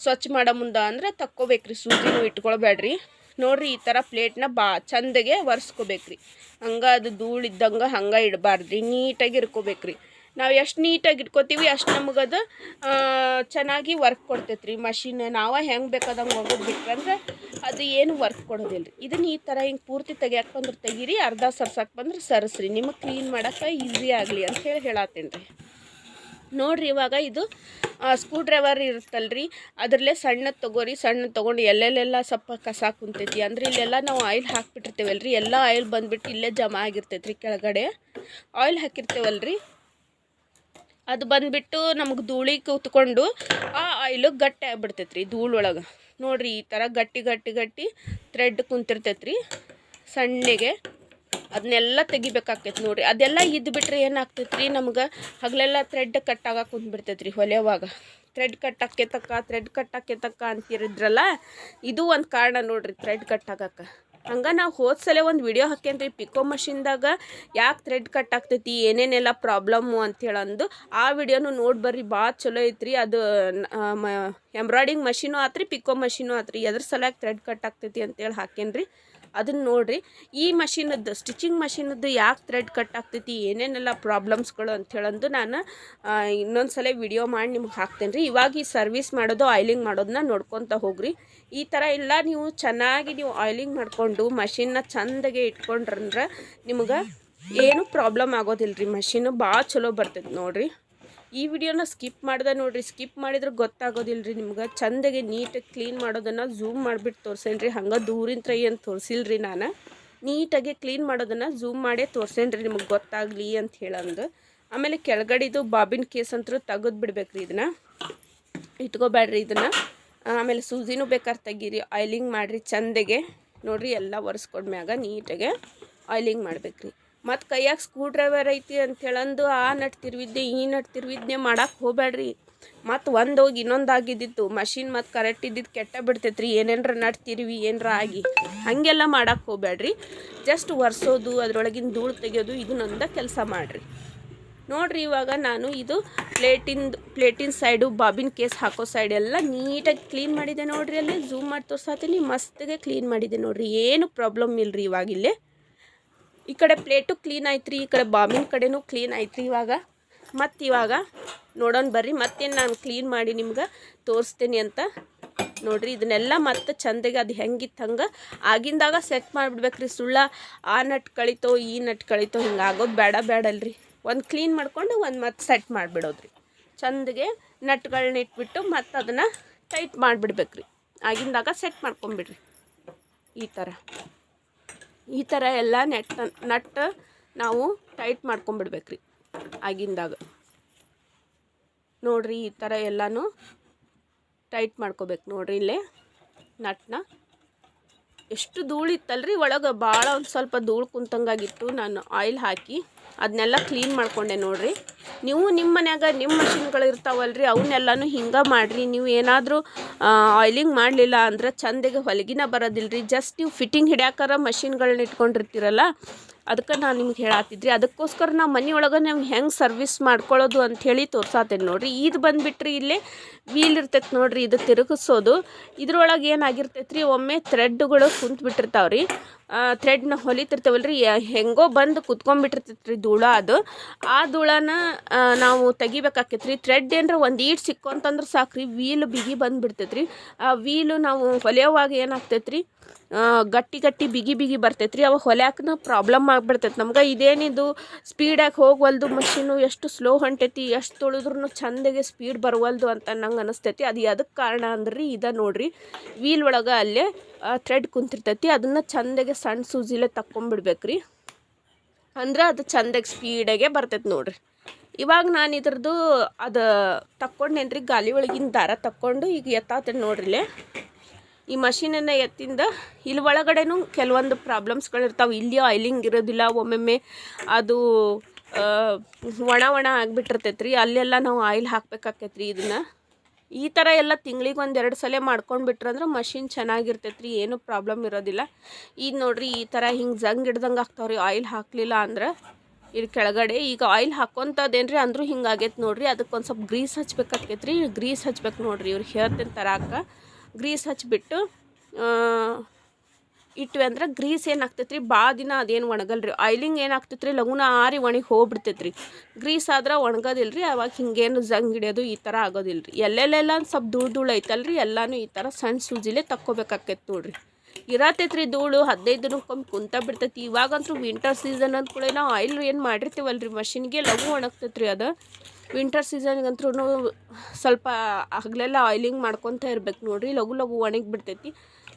ಸ್ವಚ್ಛ ಮಾಡೋ ಮುಂದೆ ಅಂದ್ರೆ ತಕ್ಕೋಬೇಕ್ರಿ. ಸೂಜಿನೂ ಇಟ್ಕೊಳ್ಬೇಡ್ರಿ ನೋಡ್ರಿ, ಈ ಥರ ಪ್ಲೇಟ್ನ ಬಾ, ಚಂದಗೆ ಒರೆಸ್ಕೋಬೇಕ್ರಿ. ಹಂಗೆ ಅದು ಧೂಳು ಇದ್ದಂಗೆ ಹಂಗೆ ಇಡಬಾರ್ದ್ರಿ. ನೀಟಾಗಿ ಇರ್ಕೋಬೇಕ್ರಿ. ನಾವು ಎಷ್ಟು ನೀಟಾಗಿ ಇಟ್ಕೋತೀವಿ, ಅಷ್ಟು ನಮಗದು ಚೆನ್ನಾಗಿ ವರ್ಕ್ ಕೊಡ್ತೈತೆ ರೀ ಮಷಿನ್ ನಾವು ಹೆಂಗೆ ಬೇಕಾದಂಗೆ ಹೋಗೋದು ಬಿಟ್ಟರೆ ಅಂದರೆ ಅದು ಏನು ವರ್ಕ್ ಕೊಡೋದಿಲ್ಲ ರೀ ಇದನ್ನು ಈ ಥರ ಹಿಂಗೆ ಪೂರ್ತಿ ತೆಗಿಯಕ್ಕೆ ಬಂದ್ರೆ ತೆಗೀರಿ, ಅರ್ಧ ಸರ್ಸಕ್ಕೆ ಬಂದ್ರೆ ಸರಿಸ್ರಿ. ನಿಮಗೆ ಕ್ಲೀನ್ ಮಾಡೋಕ್ಕೆ ಈಸಿ ಆಗಲಿ ಅಂತ ಹೇಳಿ ಹೇಳತ್ತೇನೆ ರೀ ನೋಡಿರಿ ಇವಾಗ ಇದು ಸ್ಕ್ರೂ ಡ್ರೈವರ್ ರೀ ಅದರಲ್ಲೇ ಸಣ್ಣದು ತೊಗೋರಿ ಸಣ್ಣ ತೊಗೊಂಡು ಎಲ್ಲೆಲ್ಲೆಲ್ಲ ಸ್ವಲ್ಪ ಕಸ ಕುಂತೈತಿ. ಅಂದ್ರೆ ಇಲ್ಲೆಲ್ಲ ನಾವು ಆಯಿಲ್ ಹಾಕ್ಬಿಟ್ಟಿರ್ತೇವಲ್ರಿ. ಎಲ್ಲ ಆಯಿಲ್ ಬಂದ್ಬಿಟ್ಟು ಇಲ್ಲೇ ಜಮಾ ಆಗಿರ್ತೈತೆ ರೀ ಕೆಳಗಡೆ. ಆಯಿಲ್ ಹಾಕಿರ್ತೇವಲ್ರಿ. ಅದು ಬಂದುಬಿಟ್ಟು ನಮಗೆ ಧೂಳಿ ಕೂತ್ಕೊಂಡು, ಆ ಆಯಿಲು ಗಟ್ಟಿ ಆಗ್ಬಿಡ್ತೈತೆ ರೀ ಧೂಳೊಳಗೆ ನೋಡಿರಿ ಈ ಥರ ಗಟ್ಟಿ ಗಟ್ಟಿ ಗಟ್ಟಿ ಥ್ರೆಡ್ ಕುಂತಿರ್ತೈತೆ ರೀ ಸಣ್ಣಗೆ ಅದನ್ನೆಲ್ಲ ತೆಗಿಬೇಕಾಗ್ತೈತೆ ನೋಡಿರಿ. ಅದೆಲ್ಲ ಇದ್ದು ಬಿಟ್ರೆ ಏನಾಗ್ತೈತೆ ರೀ ನಮ್ಗೆ? ಹಗಲೆಲ್ಲ ಥ್ರೆಡ್ ಕಟ್ಟಾಗ ಕುಂತ್ಬಿಡ್ತೈತೆ ರೀ ಹೊಲೆಯವಾಗ. ಥ್ರೆಡ್ ಕಟ್ಟಕ್ಕೆ ತಕ್ಕ ಥ್ರೆಡ್ ಕಟ್ಟಕ್ಕೆ ತಕ್ಕ ಅಂತಿರಿದ್ರಲ್ಲ, ಇದು ಒಂದು ಕಾರಣ ನೋಡಿರಿ ಥ್ರೆಡ್ ಕಟ್ಟಾಗಕ್ಕೆ ಹಂಗೆ ನಾವು ಹೋದ ಸಲ ಒಂದು ವಿಡಿಯೋ ಹಾಕ್ಯಂತ್ರಿ ಪಿಕೋ ಮಷಿನ್ದಾಗ ಯಾಕೆ ಥ್ರೆಡ್ ಕಟ್ ಆಗ್ತೈತಿ, ಏನೇನೆಲ್ಲ ಪ್ರಾಬ್ಲಮ್ಮು ಅಂಥೇಳಂದು ಆ ವಿಡಿಯೋನು ನೋಡಿ ಬರ್ರಿ ಭಾಳ ಚಲೋ ಐತ್ರಿ. ಅದು ಎಂಬ್ರಾಯ್ಡಿಂಗ್ ಮಷಿನು ಆತ್ರಿ ಪಿಕೋ ಮಷಿನು ಆತ್ರಿ. ಎದ್ರ ಸಲಕ್ಕೆ ಥ್ರೆಡ್ ಕಟ್ ಆಗ್ತೈತಿ ಅಂತೇಳಿ ಹಾಕೇನ್ರಿ ಅದನ್ನು ನೋಡಿರಿ. ಈ ಮಷೀನದ್ದು ಸ್ಟಿಚಿಂಗ್ ಮಷೀನದ್ದು ಯಾಕೆ ಥ್ರೆಡ್ ಕಟ್ ಆಗ್ತೈತಿ, ಏನೇನೆಲ್ಲ ಪ್ರಾಬ್ಲಮ್ಸ್ಗಳು ಅಂಥೇಳಂದು ನಾನು ಇನ್ನೊಂದು ಸಲ ವಿಡಿಯೋ ಮಾಡಿ ನಿಮ್ಗೆ ಹಾಕ್ತೇನೆ ರೀ ಇವಾಗ ಈ ಸರ್ವಿಸ್ ಮಾಡೋದು ಆಯ್ಲಿಂಗ್ ಮಾಡೋದನ್ನ ನೋಡ್ಕೊತ ಹೋಗ್ರಿ. ಈ ಥರ ಎಲ್ಲ ನೀವು ಚೆನ್ನಾಗಿ ನೀವು ಆಯ್ಲಿಂಗ್ ಮಾಡಿಕೊಂಡು ಮಷೀನ್ನ ಚಂದಗೆ ಇಟ್ಕೊಂಡ್ರಂದ್ರೆ ನಿಮ್ಗೆ ಏನು ಪ್ರಾಬ್ಲಮ್ ಆಗೋದಿಲ್ಲ ರೀ ಮಷೀನು ಭಾಳ ಚಲೋ ಬರ್ತೈತೆ ನೋಡಿರಿ. ಈ ವಿಡಿಯೋನ ಸ್ಕಿಪ್ ಮಾಡಿದೆ ನೋಡಿರಿ, ಸ್ಕಿಪ್ ಮಾಡಿದ್ರೆ ಗೊತ್ತಾಗೋದಿಲ್ಲ ರೀ ನಿಮ್ಗೆ. ಚಂದಗೆ ನೀಟಾಗಿ ಕ್ಲೀನ್ ಮಾಡೋದನ್ನು ಝೂಮ್ ಮಾಡಿಬಿಟ್ಟು ತೋರ್ಸೇನಿ ರೀ ಹಂಗೆ ದೂರಿನ ಏನು ತೋರಿಸಿಲ್ಲ ರೀ ನಾನು. ನೀಟಾಗಿ ಕ್ಲೀನ್ ಮಾಡೋದನ್ನು ಝೂಮ್ ಮಾಡೇ ತೋರ್ಸೇನಿ ರೀ ನಿಮಗೆ ಗೊತ್ತಾಗಲಿ ಅಂತ ಹೇಳಂದು. ಆಮೇಲೆ ಕೆಳಗಡೆದು ಬಾಬಿನ್ ಕೇಸ್ ಅಂತೂ ತೆಗೆದು ಬಿಡ್ಬೇಕ್ರಿ ಇದನ್ನು. ಇಟ್ಕೋಬೇಡ್ರಿ ಇದನ್ನು. ಆಮೇಲೆ ಸೂಜಿನೂ ಬೇಕಾದ್ರೆ ತೆಗೀರಿ ಆಯ್ಲಿಂಗ್ ಮಾಡಿರಿ ಚಂದಗೆ. ನೋಡಿರಿ ಎಲ್ಲ ಒರೆಸ್ಕೊಂಡ್ಮ್ಯಾಗ ನೀಟಾಗೆ ಆಯ್ಲಿಂಗ್ ಮಾಡ್ಬೇಕ್ರಿ. ಮತ್ತು ಕೈಯಾಗ ಸ್ಕ್ರೂ ಡ್ರೈವರ್ ಐತಿ ಅಂತೇಳಂದು ಆ ನಟ್ ತಿರ್ವಿದ್ದೆ, ಈ ನಟ್ ತಿರ್ವಿದ್ದೆ ಮಾಡಕ್ಕೆ ಹೋಗ್ಬೇಡ್ರಿ ಮತ್ತು ಒಂದು ಹೋಗಿ ಇನ್ನೊಂದು ಆಗಿದ್ದಿತ್ತು. ಮಷಿನ್ ಮತ್ತು ಕರೆಕ್ಟ್ ಇದ್ದಿದ್ದು ಕೆಟ್ಟ ಬಿಡ್ತೈತ್ರಿ. ಏನೇನರ ನಟ್ ತಿರ್ವಿ, ಏನರ ಆಗಿ ಹಾಗೆಲ್ಲ ಮಾಡಕ್ಕೆ ಹೋಗ್ಬೇಡ್ರಿ ಜಸ್ಟ್ ಒರೆಸೋದು, ಅದರೊಳಗಿನ ಧೂಳು ತೆಗೆಯೋದು ಇದನ್ನೊಂದ ಕೆಲಸ ಮಾಡಿರಿ. ನೋಡ್ರಿ ಇವಾಗ ನಾನು ಇದು ಪ್ಲೇಟಿಂದು ಪ್ಲೇಟಿನ ಸೈಡು ಬಾಬಿನ್ ಕೇಸ್ ಹಾಕೋ ಸೈಡ್ ಎಲ್ಲ ನೀಟಾಗಿ ಕ್ಲೀನ್ ಮಾಡಿದೆ ನೋಡ್ರಿ ಅಲ್ಲಿ. ಝೂಮ್ ಮಾಡಿ ತೋರ್ಸಾತೀನಿ, ಮಸ್ತಿಗೆ ಕ್ಲೀನ್ ಮಾಡಿದೆ ನೋಡ್ರಿ. ಏನು ಪ್ರಾಬ್ಲಮ್ ಇಲ್ಲರಿ ಇವಾಗ ಇಲ್ಲೇ. ಈ ಕಡೆ ಪ್ಲೇಟು ಕ್ಲೀನ್ ಆಯ್ತು ರೀ ಈ ಕಡೆ ಬಾಮಿನ ಕಡೆನೂ ಕ್ಲೀನ್ ಆಯ್ತು ರೀ ಇವಾಗ. ಮತ್ತು ಇವಾಗ ನೋಡೋಣ ಬರ್ರಿ, ಮತ್ತೇನು ನಾನು ಕ್ಲೀನ್ ಮಾಡಿ ನಿಮ್ಗೆ ತೋರಿಸ್ತೀನಿ ಅಂತ. ನೋಡಿರಿ, ಇದನ್ನೆಲ್ಲ ಮತ್ತೆ ಚಂದಗೆ ಅದು ಹೆಂಗಿತ್ತು ಹಂಗೆ. ಆಗಿಂದಾಗ ಸೆಟ್ ಮಾಡಿಬಿಡ್ಬೇಕ್ರಿ, ಸುಳ್ಳ ಆ ನಟ್ ಕಳಿತೋ, ಈ ನಟ್ ಕಳಿತೋ ಹಿಂಗೆ ಆಗೋದು ಬೇಡ, ಬೇಡಲ್ರಿ. ಒಂದು ಕ್ಲೀನ್ ಮಾಡಿಕೊಂಡು ಒಂದು ಮತ್ತೆ ಸೆಟ್ ಮಾಡಿಬಿಡೋದ್ರಿ. ಚಂದಗೆ ನಟ್ಗಳನ್ನ ಇಟ್ಬಿಟ್ಟು ಮತ್ತು ಅದನ್ನು ಟೈಟ್ ಮಾಡಿಬಿಡ್ಬೇಕ್ರಿ. ಆಗಿಂದಾಗ ಸೆಟ್ ಮಾಡ್ಕೊಂಬಿಡ್ರಿ. ಈ ಥರ ಈ ಥರ ಎಲ್ಲ ನೆಟ್, ನಟ್ ನಾವು ಟೈಟ್ ಮಾಡ್ಕೊಂಬಿಡ್ಬೇಕ್ರಿ ಆಗಿಂದಾಗ. ನೋಡ್ರಿ ಈ ಥರ ಎಲ್ಲನೂ ಟೈಟ್ ಮಾಡ್ಕೋಬೇಕು. ನೋಡ್ರಿ ಇಲ್ಲೇ ನಟ್ನ. ಎಷ್ಟು ಧೂಳಿತ್ತಲ್ರಿ ಒಳಗೆ. ಭಾಳ ಒಂದು ಸ್ವಲ್ಪ ಧೂಳು ಕುಂತಂಗಾಗಿತ್ತು. ನಾನು ಆಯಿಲ್ ಹಾಕಿ ಅದನ್ನೆಲ್ಲ ಕ್ಲೀನ್ ಮಾಡ್ಕೊಂಡೆ ನೋಡಿರಿ. ನೀವು ನಿಮ್ಮ ಮನ್ಯಾಗ ನಿಮ್ಮ ಮಷಿನ್ಗಳು ಇರ್ತಾವಲ್ರಿ ಅವನ್ನೆಲ್ಲನೂ ಹಿಂಗೆ ಮಾಡಿರಿ. ನೀವು ಏನಾದರೂ ಆಯ್ಲಿಂಗ್ ಮಾಡಲಿಲ್ಲ ಅಂದ್ರೆ ಚಂದಗೆ ಹೊಲಗಿನ ಬರೋದಿಲ್ರಿ. ಜಸ್ಟ್ ನೀವು ಫಿಟ್ಟಿಂಗ್ ಹಿಡ್ಯಾಕಾರ ಮಷಿನ್ಗಳನ್ನ ಇಟ್ಕೊಂಡಿರ್ತೀರಲ್ಲ, ಅದಕ್ಕೆ ನಾನು ನಿಮ್ಗೆ ಹೇಳಾತಿದ್ರಿ. ಅದಕ್ಕೋಸ್ಕರ ನಾವು ಮನೆಯೊಳಗೆ ನಾವು ಹೆಂಗೆ ಸರ್ವಿಸ್ ಮಾಡ್ಕೊಳ್ಳೋದು ಅಂಥೇಳಿ ತೋರ್ಸಾತೇನೆ ನೋಡಿರಿ. ಇದು ಬಂದುಬಿಟ್ರಿ ಇಲ್ಲೇ ವೀಲ್ ಇರ್ತೈತೆ ನೋಡಿರಿ, ಇದು ತಿರುಗಿಸೋದು. ಇದ್ರೊಳಗೆ ಏನಾಗಿರ್ತೈತೆ ರೀ ಒಮ್ಮೆ ಥ್ರೆಡ್ಗಳು ಕುಂತ್ಬಿಟ್ಟಿರ್ತಾವ್ರಿ. ಥ್ರೆಡ್ನ ಹೊಲಿತಿರ್ತೇವಲ್ರಿ. ಹೆಂಗೋ ಬಂದು ಕುತ್ಕೊಂಡ್ಬಿಟ್ಟಿರ್ತೈತೆ ರೀ ಧೂಳ ಅದು. ಆ ಧೂಳನ ನಾವು ತೆಗಿಬೇಕಾಕೈತೆ ರೀ ಥ್ರೆಡ್ ಏನರ ಒಂದು ಈಟ್ ಸಿಕ್ಕೊಂತಂದ್ರೆ ಸಾಕು ರೀ ವೀಲ್ ಬಿಗಿ ಬಂದುಬಿಡ್ತೈತೆ ರೀ ಆ ವೀಲು ನಾವು ಹೊಲಿಯೋವಾಗ ಏನಾಗ್ತೈತೆ ರೀ ಗಟ್ಟಿ ಗಟ್ಟಿ ಬಿಗಿ ಬಿಗಿ ಬರ್ತೈತೆ ರೀ ಅವಾಗ ಹೊಲ್ಯಾಕನ ಪ್ರಾಬ್ಲಮ್ ಆಗಿಬಿಡ್ತೈತೆ. ನಮ್ಗೆ ಇದೇನಿದು ಸ್ಪೀಡಾಗಿ ಹೋಗ್ವಲ್ದು ಮಷೀನು ಎಷ್ಟು ಸ್ಲೋ ಹೊಂಟೈತಿ, ಎಷ್ಟು ತೊಳೆದ್ರೂ ಚಂದಗೆ ಸ್ಪೀಡ್ ಬರವಲ್ದು ಅಂತ ನಂಗೆ ಅನಿಸ್ತೈತಿ. ಅದು ಅದಕ್ಕೆ ಕಾರಣ ಅಂದ್ರೆ ಇದ ನೋಡ್ರಿ. ವೀಲ್ ಒಳಗೆ ಅಲ್ಲೇ ಥ್ರೆಡ್ ಕುಂತಿರ್ತೈತಿ. ಅದನ್ನು ಚಂದಗೆ ಸಣ್ಣ ಸೂಜಿಲೆ ತಕ್ಕೊಂಬಿಡ್ಬೇಕು ರೀ ಅಂದ್ರೆ ಅದು ಚಂದಾಗಿ ಸ್ಪೀಡಾಗೆ ಬರ್ತೈತೆ ನೋಡ್ರಿ. ಇವಾಗ ನಾನು ಇದ್ರದ್ದು ಅದು ತಕ್ಕೊಂಡೇನ್ರಿ ಗಾಲಿ ಒಳಗಿನ ದಾರ ತಕ್ಕೊಂಡು ಈಗ ಎತ್ತಾತೇನೆ ನೋಡ್ರಿಲೆ. ಈ ಮಷೀನನ್ನು ಎತ್ತಿಂದ ಇಲ್ಲಿ ಒಳಗಡೆನೂ ಕೆಲವೊಂದು ಪ್ರಾಬ್ಲಮ್ಸ್ಗಳಿರ್ತಾವೆ ಇಲ್ಲಿ ಆಯ್ಲಿಂಗ್ ಇರೋದಿಲ್ಲ, ಒಮ್ಮೊಮ್ಮೆ ಅದು ಒಣ ಒಣ ಆಗಿಬಿಟ್ಟಿರ್ತೈತೆ ರೀ ಅಲ್ಲೆಲ್ಲ ನಾವು ಆಯಿಲ್ ಹಾಕ್ಬೇಕಾಕೈತೆ ರೀ ಇದನ್ನು. ಈ ಥರ ಎಲ್ಲ ತಿಂಗಳಿಗೆ ಎರಡು ಸಲ ಮಾಡ್ಕೊಂಡು ಬಿಟ್ರಂದ್ರೆ ಮಷಿನ್ ಚೆನ್ನಾಗಿರ್ತೈತೆ ರೀ ಏನೂ ಪ್ರಾಬ್ಲಮ್ ಇರೋದಿಲ್ಲ. ಈಗ ನೋಡ್ರಿ ಈ ಥರ ಹಿಂಗೆ ಜಂಗ್ ಹಿಡ್ದಂಗೆ ಆಗ್ತಾವ್ರಿ ಆಯಿಲ್ ಹಾಕಲಿಲ್ಲ ಅಂದ್ರೆ ಇಲ್ಲಿ ಕೆಳಗಡೆ. ಈಗ ಆಯಿಲ್ ಹಾಕೊಂತದೇನ್ರಿ ಅಂದರೂ ಹಿಂಗೆ ಆಗೈತೆ ನೋಡ್ರಿ ಅದಕ್ಕೆ ಒಂದು ಸ್ವಲ್ಪ ಗ್ರೀಸ್ ಹಚ್ಬೇಕಾಕೈತೆ ರೀ ಗ್ರೀಸ್ ಹಚ್ಬೇಕು ನೋಡ್ರಿ ಇವ್ರು ಹೇಳ್ತೇನೆ ತರಾಕ. ಗ್ರೀಸ್ ಹಚ್ಬಿಟ್ಟು ಇಟ್ವಿ ಅಂದ್ರೆ ಗ್ರೀಸ್ ಏನಾಗ್ತೈತ್ರಿ ಭಾಳ ದಿನ ಅದೇನು ಒಣಗಲ್ರಿ. ಆಯ್ಲಿಂಗ್ ಏನಾಗ್ತೈತೆ ರೀ ಲಗುನ ಆರಿ ಒಣಗಿ ಹೋಗ್ಬಿಡ್ತೈತ್ರಿ. ಗ್ರೀಸ್ ಆದ್ರೆ ಒಣಗೋದಿಲ್ಲ ರೀ ಅವಾಗ ಹಿಂಗೇನು ಜಂಗ್ ಹಿಡಿಯೋದು ಈ ಥರ ಆಗೋದಿಲ್ಲ ರೀ ಎಲ್ಲೆಲ್ಲೆಲ್ಲ ಸ್ವಲ್ಪ ಧೂಳು ಧೂಳು ಐತಲ್ಲ ರೀ ಎಲ್ಲನೂ ಈ ಥರ ಸಣ್ಣ ಸೂಜಿಲೇ ತಕ್ಕೋಬೇಕಾಕೈತೆ ನೋಡ್ರಿ ಇರತೈತೆ ರೀ ಧೂಳು, ಹದಿನೈದು ದಿನಕ್ಕೊಮ್ಮೆ ಕುಂತ ಬಿಡ್ತೈತಿ. ಇವಾಗಂತೂ ವಿಂಟರ್ ಸೀಸನ್ ಅಂದ್ಕೂಳೆ ನಾವು ಆಯಿಲ್ ಏನು ಮಾಡಿರ್ತೀವಲ್ಲ ರೀ ಮಷಿನ್ಗೆ ಲಘು ಒಣಗ್ತೈತ್ರಿ ಅದು. ವಿಂಟರ್ ಸೀಸನ್ಗಂತೂ ಸ್ವಲ್ಪ ಹಗಲೆಲ್ಲ ಆಯ್ಲಿಂಗ್ ಮಾಡ್ಕೊತ ಇರ್ಬೇಕು ನೋಡ್ರಿ. ಲಘು ಲಘು ಒಣಗಿ ಬಿಡ್ತೈತಿ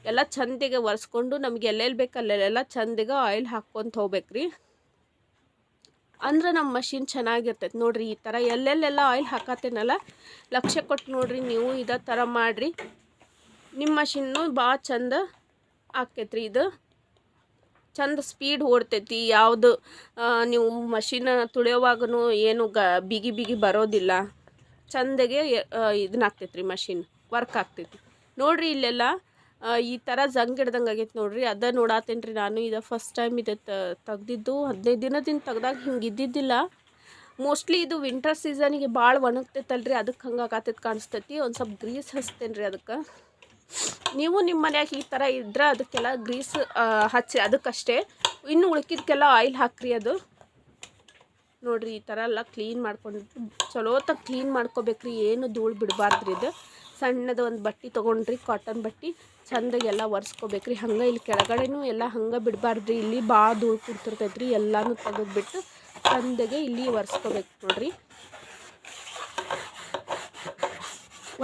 ಎಲ್ಲ ಚಂದಿಗೆ ಒರೆಸ್ಕೊಂಡು ನಮ್ಗೆ ಎಲ್ಲೆಲ್ಲಿ ಬೇಕು ಅಲ್ಲೆಲ್ಲ ಚಂದಿಗೆ ಆಯಿಲ್ ಹಾಕ್ಕೊಂತ ಹೋಗ್ಬೇಕು ರೀ ಅಂದ್ರೆ ನಮ್ಮ ಮಷಿನ್ ಚೆನ್ನಾಗಿರ್ತೈತೆ ನೋಡಿರಿ ಈ ಥರ ಎಲ್ಲೆಲ್ಲೆಲ್ಲ ಆಯಿಲ್ ಹಾಕತ್ತೇನಲ್ಲ ಲಕ್ಷ್ಯ ಕೊಟ್ಟು ನೋಡಿರಿ ನೀವು ಇದೇ ಥರ ಮಾಡಿರಿ. ನಿಮ್ಮ ಮಷಿನ್ನು ಭಾಳ ಚಂದ ಆಕೈತ್ರಿ ಇದು. ಚಂದ ಸ್ಪೀಡ್ ಓಡ್ತೈತಿ. ಯಾವುದು ನೀವು ಮಷಿನ್ ತುಳಿಯೋವಾಗೂ ಏನು ಗ, ಬಿಗಿ ಬಿಗಿ ಬರೋದಿಲ್ಲ. ಚಂದಗೆ ಇದನ್ನ ಆಗ್ತೈತೆ ರೀ ಮಷಿನ್ ವರ್ಕ್ ಆಗ್ತೈತಿ. ನೋಡ್ರಿ ಇಲ್ಲೆಲ್ಲ ಈ ಥರ ಜಂಗ್ ಹಿಡ್ದಂಗೆ ಆಗೈತೆ ನೋಡ್ರಿ. ಅದ ನೋಡಾತೇನೆ ರೀ ನಾನು. ಇದು ಫಸ್ಟ್ ಟೈಮ್ ಇದು ತೆಗ್ದಿದ್ದು. ಹದಿನೈದು ದಿನದಿಂದ ತೆಗ್ದಾಗ ಹಿಂಗೆ ಇದ್ದಿದ್ದಿಲ್ಲ. ಮೋಸ್ಟ್ಲಿ ಇದು ವಿಂಟರ್ ಸೀಸನಿಗೆ ಭಾಳ ಒಣಗ್ತೈತಲ್ರಿ ಅದಕ್ಕೆ ಹಂಗೆ ಆಗತ್ತೈತೆ ಕಾಣಿಸ್ತೈತಿ. ಒಂದು ಸ್ವಲ್ಪ ಗ್ರೀಸ್ ಹಚ್ತೇನೆ ರೀ ಅದಕ್ಕೆ. ನೀವು ನಿಮ್ಮ ಮನ್ಯಾಗ ಈ ಥರ ಇದ್ರೆ, ಅದಕ್ಕೆಲ್ಲ ಗ್ರೀಸ್ ಹಚ್ಚಿ ಅದಕ್ಕಷ್ಟೇ. ಇನ್ನು ಉಳ್ಕಿದ್ಕೆಲ್ಲ ಆಯಿಲ್ ಹಾಕ್ರಿ ಅದು. ನೋಡಿರಿ ಈ ಥರ ಎಲ್ಲ ಕ್ಲೀನ್ ಮಾಡ್ಕೊಂಡು ಚಲೋತ್ತಾಗ ಕ್ಲೀನ್ ಮಾಡ್ಕೋಬೇಕ್ರಿ. ಏನು ಧೂಳು ಬಿಡಬಾರ್ದ್ರಿ ಇದು. ಸಣ್ಣದ ಒಂದು ಬಟ್ಟೆ ತೊಗೊಂಡ್ರಿ ಕಾಟನ್ ಬಟ್ಟೆ. ಚಂದಾಗೆಲ್ಲ ಒರೆಸ್ಕೋಬೇಕ್ರಿ. ಹಂಗೆ ಇಲ್ಲಿ ಕೆಳಗಡೆನೂ ಎಲ್ಲ ಹಂಗೆ ಬಿಡಬಾರ್ದ್ರಿ. ಇಲ್ಲಿ ಭಾಳ ಧೂಳು ಕುಡ್ತಿರ್ತೈತ್ರಿ ಎಲ್ಲನೂ ತೆಗೆದ್ಬಿಟ್ಟು ಚಂದಗೆ ಇಲ್ಲಿ ಒರೆಸ್ಕೋಬೇಕು ನೋಡ್ರಿ.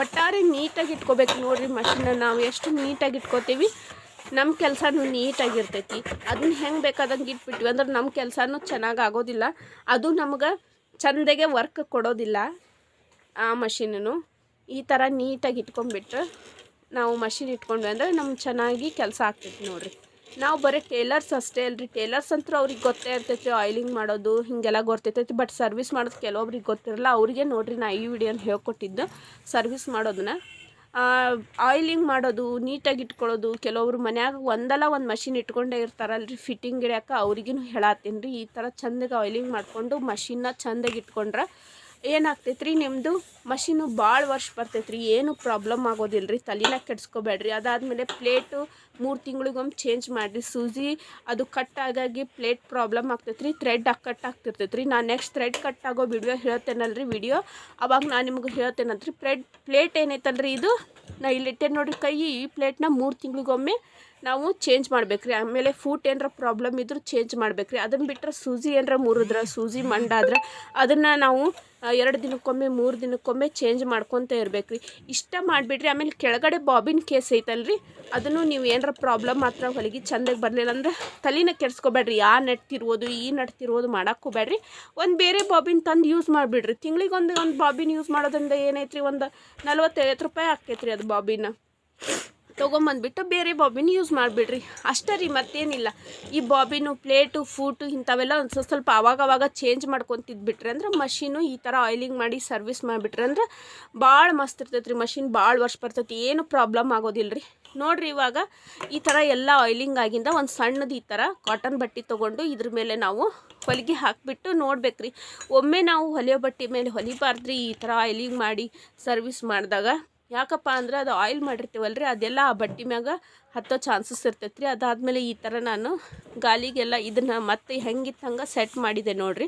ಒಟ್ಟಾರೆ ನೀಟಾಗಿ ಇಟ್ಕೋಬೇಕು ನೋಡ್ರಿ ಮಷಿನ ನಾವು ಎಷ್ಟು ನೀಟಾಗಿ ಇಟ್ಕೋತೀವಿ ನಮ್ಮ ಕೆಲಸನೂ ನೀಟಾಗಿರ್ತೈತಿ ಅದನ್ನ ಹೆಂಗೆ ಬೇಕಾದಂಗೆ ಇಟ್ಬಿಟ್ವಿ ಅಂದ್ರೆ ನಮ್ಮ ಕೆಲಸನೂ ಚೆನ್ನಾಗಿ ಆಗೋದಿಲ್ಲ. ಅದು ನಮ್ಗೆ ಚಂದಗೆ ವರ್ಕ್ ಕೊಡೋದಿಲ್ಲ ಆ ಮಷೀನನು ಈ ಥರ ನೀಟಾಗಿ ಇಟ್ಕೊಂಡ್ಬಿಟ್ರೆ ನಾವು ಮಷಿನ್ ಇಟ್ಕೊಂಡ್ವಿ ಅಂದರೆ ನಮ್ಗೆ ಚೆನ್ನಾಗಿ ಕೆಲಸ ಆಗ್ತೈತಿ ನೋಡಿರಿ. ನಾವು ಬರೀ ಟೇಲರ್ಸ್ ಅಷ್ಟೇ ಅಲ್ರಿ. ಟೇಲರ್ಸ್ ಅಂತೂ ಅವ್ರಿಗೆ ಗೊತ್ತೇ ಇರ್ತೈತಿ ಆಯಿಲಿಂಗ್ ಮಾಡೋದು, ಹೀಗೆಲ್ಲ ಗೊತ್ತಿರ್ತೈತಿ. ಬಟ್ ಸರ್ವಿಸ್ ಮಾಡೋದು ಕೆಲವೊಬ್ರಿಗೆ ಗೊತ್ತಿರಲ್ಲ. ಅವ್ರಿಗೆ ನೋಡಿರಿ ನಾ ಈ ವಿಡಿಯೋನ ಹೇಳ್ಕೊಟ್ಟಿದ್ದು. ಸರ್ವಿಸ್ ಮಾಡೋದನ್ನ. ಆಯಿಲಿಂಗ್ ಮಾಡೋದು ನೀಟಾಗಿ ಇಟ್ಕೊಳ್ಳೋದು. ಕೆಲವೊಬ್ರು ಮನ್ಯಾಗ ಒಂದಲ್ಲ ಒಂದು ಮಷಿನ್ ಇಟ್ಕೊಂಡೇ ಇರ್ತಾರಲ್ರಿ. ಫಿಟ್ಟಿಂಗ್ ಇಡ್ಯಾಕ ಅವ್ರಿಗೂ ಹೇಳತ್ತೀನಿ ರೀ. ಈ ಥರ ಚಂದಗೆ ಆಯಿಲಿಂಗ್ ಮಾಡಿಕೊಂಡು ಮಷಿನ್ನ ಚಂದಾಗಿ ಇಟ್ಕೊಂಡ್ರೆ ಏನಾಗ್ತೈತೆ ರೀ ನಿಮ್ಮದು ಮಷೀನು ಭಾಳ ವರ್ಷ ಬರ್ತೈತೆ ರೀ ಏನು ಪ್ರಾಬ್ಲಮ್ ಆಗೋದಿಲ್ಲ ರೀ ತಲೆನ ಕೆಡ್ಸ್ಕೊಬೇಡ್ರಿ. ಅದಾದಮೇಲೆ ಪ್ಲೇಟು ಮೂರು ತಿಂಗಳಿಗೊಮ್ಮೆ ಚೇಂಜ್ ಮಾಡಿರಿ. ಸೂಜಿ, ಅದು ಕಟ್ ಆಗಾಗಿ ಪ್ಲೇಟ್ ಪ್ರಾಬ್ಲಮ್ ಆಗ್ತೈತೆ ರೀ ಥ್ರೆಡ್ ಕಟ್ ಆಗ್ತಿರ್ತೈತೆ ರೀ ನಾನು ನೆಕ್ಸ್ಟ್ ಥ್ರೆಡ್ ಕಟ್ ಆಗೋ ವಿಡಿಯೋ ಹೇಳ್ತೇನಲ್ರಿ ವಿಡಿಯೋ ಅವಾಗ ನಾನು ನಿಮ್ಗೆ ಹೇಳ್ತೇನಂತ್ರಿ ಪ್ಲೇಟ್ ಪ್ಲೇಟ್ ಏನೈತಲ್ರಿ ಇದು? ನಾ ಇಲ್ಲಿಟ್ಟೆ ನೋಡ್ರಿ ಕೈ ಈ ಪ್ಲೇಟ್ನ ಮೂರು ತಿಂಗಳಿಗೊಮ್ಮೆ ನಾವು ಚೇಂಜ್ ಮಾಡ್ಬೇಕ್ರಿ. ಆಮೇಲೆ ಫೂಟ್ ಏನರ ಪ್ರಾಬ್ಲಮ್ ಇದ್ರೂ ಚೇಂಜ್ ಮಾಡ್ಬೇಕ್ರಿ. ಅದನ್ನು ಬಿಟ್ಟರೆ ಸೂಜಿ ಏನಾರ ಮುರಿದ್ರೆ, ಸೂಜಿ ಮಂಡಾದ್ರೆ ಅದನ್ನು ನಾವು ಎರಡು ದಿನಕ್ಕೊಮ್ಮೆ, ಮೂರು ದಿನಕ್ಕೊಮ್ಮೆ ಚೇಂಜ್ ಮಾಡ್ಕೊತ ಇರ್ಬೇಕು ಇಷ್ಟ ಮಾಡಿಬಿಡ್ರಿ ಆಮೇಲೆ ಕೆಳಗಡೆ ಬಾಬಿನ್ ಕೇಸ್ ಐತಲ್ರಿ. ಅದನ್ನು ನೀವು ಏನಾರ ಪ್ರಾಬ್ಲಮ್ ಮಾತ್ರ ಹೊಲಿಗೆ ಚಂದಾಗಿ ಬರಲಿಲ್ಲ ಅಂದ್ರೆ ತಲೆನ ಕೆಡ್ಸ್ಕೊಬೇಡ್ರಿ. ಆ ನೆಟ್ತಿರ್ಬೋದು ಈ ನಡ್ತಿರ್ಬೋದು ಮಾಡಕ್ಕೆ ಹೋಗ್ಬೇಡ್ರಿ. ಒಂದು ಬೇರೆ ಬಾಬಿನ್ ತಂದು ಯೂಸ್ ಮಾಡಿಬಿಡ್ರಿ. ತಿಂಗಳಿಗೆ ಒಂದು ಒಂದು ಬಾಬಿನ್ ಯೂಸ್ ಮಾಡೋದ್ರಿಂದ ಏನೈತ್ರಿ? ಒಂದು ನಲ್ವತ್ತೈವತ್ತು ರೂಪಾಯಿ ಆಕೈತ್ರಿ ಅದು ಬಾಬಿನ. ತೊಗೊಂಬಂದ್ಬಿಟ್ಟು ಬೇರೆ ಬಾಬಿನ ಯೂಸ್ ಮಾಡಿಬಿಡ್ರಿ. ಅಷ್ಟೇ ರೀ, ಮತ್ತೇನಿಲ್ಲ. ಈ ಬಾಬಿನು ಪ್ಲೇಟು ಫೂಟು ಇಂಥವೆಲ್ಲ ಒಂದು ಸ್ವಲ್ಪ ಸ್ವಲ್ಪ ಅವಾಗ ಚೇಂಜ್ ಮಾಡ್ಕೊತಿದ್ಬಿಟ್ರೆ ಅಂದ್ರೆ ಮಷೀನು ಈ ಥರ ಆಯಿಲಿಂಗ್ ಮಾಡಿ ಸರ್ವಿಸ್ ಮಾಡಿಬಿಟ್ರೆ ಅಂದ್ರೆ ಭಾಳ ಮಸ್ತ್ ಇರ್ತೈತೆ ರೀ ಮಷಿನ್ ಭಾಳ ವರ್ಷ ಬರ್ತೈತಿ. ಏನು ಪ್ರಾಬ್ಲಮ್ ಆಗೋದಿಲ್ಲ ರೀ ನೋಡ್ರಿ ಇವಾಗ ಈ ಥರ ಎಲ್ಲ ಆಯಿಲಿಂಗ್ ಆಗಿಂದ ಒಂದು ಸಣ್ಣದು ಈ ಥರ ಕಾಟನ್ ಬಟ್ಟೆ ತೊಗೊಂಡು ಇದ್ರ ಮೇಲೆ ನಾವು ಹೊಲಿಗೆ ಹಾಕಿಬಿಟ್ಟು ನೋಡ್ಬೇಕ್ರಿ. ಒಮ್ಮೆ ನಾವು ಹೊಲಿಯೋ ಬಟ್ಟೆ ಮೇಲೆ ಹೊಲಿಬಾರ್ದ್ರಿ ಈ ಥರ ಆಯಿಲಿಂಗ್ ಮಾಡಿ ಸರ್ವಿಸ್ ಮಾಡಿದಾಗ. ಯಾಕಪ್ಪ ಅಂದ್ರೆ ಅದು ಆಯಿಲ್ ಮಾಡಿರ್ತೀವಲ್ಲ ರೀ ಅದೆಲ್ಲ ಆ ಬಟ್ಟೆ ಮ್ಯಾಗ ಹತ್ತೋ ಚಾನ್ಸಸ್ ಇರ್ತೈತೆ ರೀ ಅದಾದಮೇಲೆ ಈ ಥರ ನಾನು ಗಾಲಿಗೆಲ್ಲ ಇದನ್ನು ಮತ್ತೆ ಹೆಂಗಿತ್ತು ಹಂಗೆ ಸೆಟ್ ಮಾಡಿದೆ ನೋಡಿರಿ.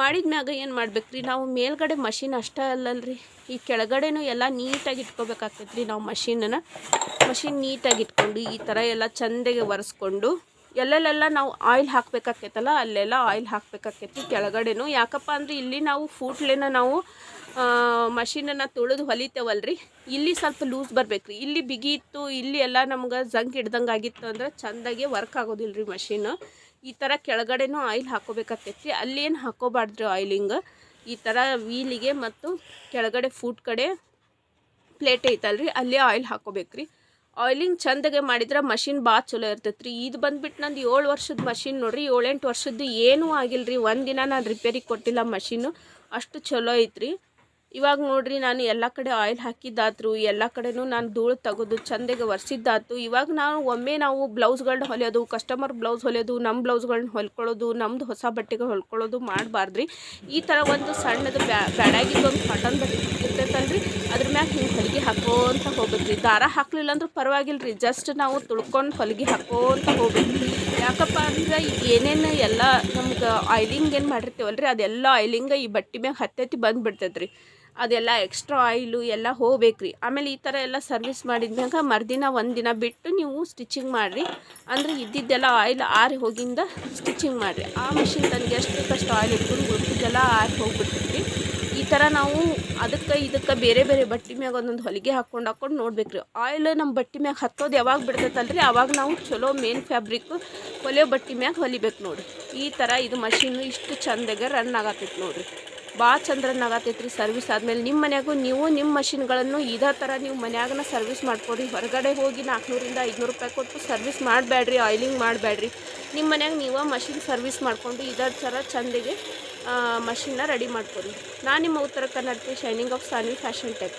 ಮಾಡಿದ ಮ್ಯಾಗ ಏನು ಮಾಡ್ಬೇಕು ರೀ ನಾವು ಮೇಲ್ಗಡೆ ಮಷಿನ್ ಅಷ್ಟೇ ಅಲ್ಲಲ್ರಿ. ಈ ಕೆಳಗಡೆನೂ ಎಲ್ಲ ನೀಟಾಗಿ ಇಟ್ಕೋಬೇಕಾಗ್ತೈತೆ ರೀ ನಾವು ಮಷೀನನ್ನು ಮಷಿನ್ ನೀಟಾಗಿ ಇಟ್ಕೊಂಡು ಈ ಥರ ಎಲ್ಲ ಚಂದಗೆ ಒರೆಸ್ಕೊಂಡು ಎಲ್ಲೆಲ್ಲೆಲ್ಲ ನಾವು ಆಯಿಲ್ ಹಾಕ್ಬೇಕಾಕೈತಲ್ಲ, ಅಲ್ಲೆಲ್ಲ ಆಯಿಲ್ ಹಾಕ್ಬೇಕಾಕೈತಿ ಕೆಳಗಡೆನೂ. ಯಾಕಪ್ಪ ಅಂದರೆ ಇಲ್ಲಿ ನಾವು ಫೂಟ್ಲೇನ ನಾವು ಮಷೀನನ್ನು ಹೊಲಿತೇವಲ್ಲ ಹೊಲಿತೇವಲ್ರಿ. ಇಲ್ಲಿ ಸ್ವಲ್ಪ ಲೂಸ್ ಬರ್ಬೇಕು ರೀ ಇಲ್ಲಿ ಬಿಗಿ ಇತ್ತು, ಇಲ್ಲಿ ಎಲ್ಲ ನಮ್ಗೆ ಜಂಕ್ ಹಿಡ್ದಂಗೆ ಆಗಿತ್ತು ಅಂದ್ರೆ ಚಂದಾಗಿ ವರ್ಕ್ ಆಗೋದಿಲ್ಲ ರೀ ಮಷೀನು ಈ ಥರ ಕೆಳಗಡೆನೂ ಆಯಿಲ್ ಹಾಕೋಬೇಕಾಕೈತಿ ಅಲ್ಲಿ ಏನು ಹಾಕೋಬಾರ್ದ್ರಿ ಆಯಿಲಿಂಗ್ ಈ ಥರ ವೀಲಿಗೆ ಮತ್ತು ಕೆಳಗಡೆ ಫೂಟ್ ಕಡೆ ಪ್ಲೇಟ್ ಐತಲ್ರಿ, ಅಲ್ಲಿ ಆಯಿಲ್ ಹಾಕೋಬೇಕ್ರಿ ಆಯಿಲಿಂಗ್ ಚಂದಗೆ ಮಾಡಿದ್ರೆ ಮಷಿನ್ ಭಾಳ ಚಲೋ ಇರ್ತೈತೆ ರೀ ಇದು ಬಂದ್ಬಿಟ್ಟು ನಂದು ಏಳು ವರ್ಷದ ಮಷಿನ್ ನೋಡ್ರಿ, ಏಳೆಂಟು ವರ್ಷದ್ದು ಏನೂ ಆಗಿಲ್ಲ ರೀ ಒಂದಿನ ನಾನು ರಿಪೇರಿ ಕೊಟ್ಟಿಲ್ಲ ಮಷೀನು ಅಷ್ಟು ಚಲೋ ಐತ್ರಿ. ಇವಾಗ ನೋಡ್ರಿ ನಾನು ಎಲ್ಲ ಕಡೆ ಆಯಿಲ್ ಹಾಕಿದ್ದಾದ್ರು ಎಲ್ಲ ಕಡೆನೂ ನಾನು ಧೂಳು ತೆಗೆದು, ಚಂದಗೆ ಒರೆಸಿದ್ದಾತು. ಇವಾಗ ನಾವು ಒಮ್ಮೆ ನಾವು ಬ್ಲೌಸ್ಗಳನ್ನ ಹೊಲಿಯೋದು ಕಸ್ಟಮರ್ ಬ್ಲೌಸ್ ಹೊಲಿಯೋದು ನಮ್ಮ ಬ್ಲೌಸ್ಗಳನ್ನ ಹೊಲ್ಕೊಳ್ಳೋದು ನಮ್ಮದು ಹೊಸ ಬಟ್ಟೆಗೆ ಹೊಲ್ಕೊಳ್ಳೋದು ಮಾಡಬಾರ್ದ್ರಿ. ಈ ಥರ ಒಂದು ಸಣ್ಣದು ಬ್ಯಾಡಾಗಿದ್ದು ಒಂದು ಕಾಟನ್ ಬಟ್ಟೆ ಇರ್ತೈತಲ್ರಿ. ಅದ್ರ ಮ್ಯಾಗ ಹಿಂಗೆ ಹೊಲಿಗೆ ಹಾಕೋಂತ ಹೋಗ್ಬೇಕ್ರಿ ದಾರ ಹಾಕ್ಲಿಲ್ಲ ಅಂದ್ರೆ ಪರವಾಗಿಲ್ಲ ರೀ ಜಸ್ಟ್ ನಾವು ತುಳ್ಕೊಂಡು ಹೊಲಿಗೆ ಹಾಕೋಂತ ಹೋಗ್ಬೇಕು. ಯಾಕಪ್ಪ ಅಂದ್ರೆ ಏನೇನು ಎಲ್ಲ ನಮ್ಗೆ ಆಯಿಲಿಂಗ್ ಏನು ಮಾಡಿರ್ತೀವಲ್ರಿ, ಅದೆಲ್ಲ ಆಯಿಲಿಂಗ ಈ ಬಟ್ಟೆ ಮ್ಯಾಗ ಹತ್ತತ್ತಿ ಬಂದುಬಿಡ್ತೈತೆ ರೀ ಅದೆಲ್ಲ ಎಕ್ಸ್ಟ್ರಾ ಆಯಿಲು ಎಲ್ಲ ಹೋಗ್ಬೇಕ್ರಿ. ಆಮೇಲೆ ಈ ಥರ ಎಲ್ಲ ಸರ್ವಿಸ್ ಮಾಡಿದ್ಮ್ಯಾಗ ಮರುದಿನ ಒಂದಿನ ಬಿಟ್ಟು ನೀವು ಸ್ಟಿಚಿಂಗ್ ಮಾಡಿರಿ. ಅಂದರೆ ಇದ್ದಿದ್ದೆಲ್ಲ ಆಯಿಲ್ ಆರಿ ಹೋಗಿಂದ ಸ್ಟಿಚಿಂಗ್ ಮಾಡಿರಿ. ಆ ಮಿಷಿನ್ ತನಗೆ ಎಷ್ಟು ಬೇಕಷ್ಟು ಆಯಿಲ್ ಇಟ್ಕೊಂಡು ಉಳಿದಿದ್ದೆಲ್ಲ ಆರಿ ಹೋಗ್ಬಿಡ್ತೈತಿ ಈ ಥರ ನಾವು ಅದಕ್ಕೆ ಇದಕ್ಕೆ ಬೇರೆ ಬೇರೆ ಬಟ್ಟೆ ಮ್ಯಾಗ ಒಂದೊಂದು ಹೊಲಿಗೆ ಹಾಕ್ಕೊಂಡು ಹಾಕ್ಕೊಂಡು ನೋಡ್ಬೇಕ್ರಿ. ಆಯಿಲ್ ನಮ್ಮ ಬಟ್ಟೆ ಮ್ಯಾಗ ಹತ್ತೋದು ಯಾವಾಗ ಬಿಡ್ತೈತಲ್ರಿ? ಆವಾಗ ನಾವು ಚಲೋ ಮೇನ್ ಫ್ಯಾಬ್ರಿಕ್ ಹೊಲಿಯೋ ಬಟ್ಟೆ ಮ್ಯಾಗ ಹೊಲಿಬೇಕು ನೋಡ್ರಿ. ಈ ಥರ ಇದು ಮಷೀನು ಇಷ್ಟು ಚಂದಾಗೆ ರನ್ ಆಗತ್ತೈತಿ ನೋಡಿರಿ. ಭಾಳ ಚಂದ ರನ್ ಆಗತ್ತೈತೆ ರೀ ಸರ್ವಿಸ್ ಆದಮೇಲೆ. ನಿಮ್ಮ ಮನ್ಯಾಗೂ ನೀವು ನಿಮ್ಮ ಮಷಿನ್ಗಳನ್ನು ಇದೇ ಥರ ನೀವು ಮನ್ಯಾಗನ ಸರ್ವಿಸ್ ಮಾಡ್ಕೊಡಿ. ಹೊರಗಡೆ ಹೋಗಿ ನಾಲ್ಕುನೂರಿಂದ ಐದುನೂರು ರೂಪಾಯಿ ಕೊಟ್ಟು ಸರ್ವಿಸ್ ಮಾಡಬೇಡ್ರಿ ಆಯಿಲಿಂಗ್ ಮಾಡಬೇಡ್ರಿ ನಿಮ್ಮ ಮನ್ಯಾಗ ನೀವು ಮಷಿನ್ ಸರ್ವಿಸ್ ಮಾಡಿಕೊಂಡು ಇದೇ ಥರ ಚಂದಿಗೆ ಮಷಿನ್ನ ರೆಡಿ ಮಾಡ್ಕೊಳ್ಳಿ. ನಾನು ನಿಮ್ಮ ಉತ್ತರ ಕನ್ನಡಕ್ಕೆ shining of Sanvi fashion tech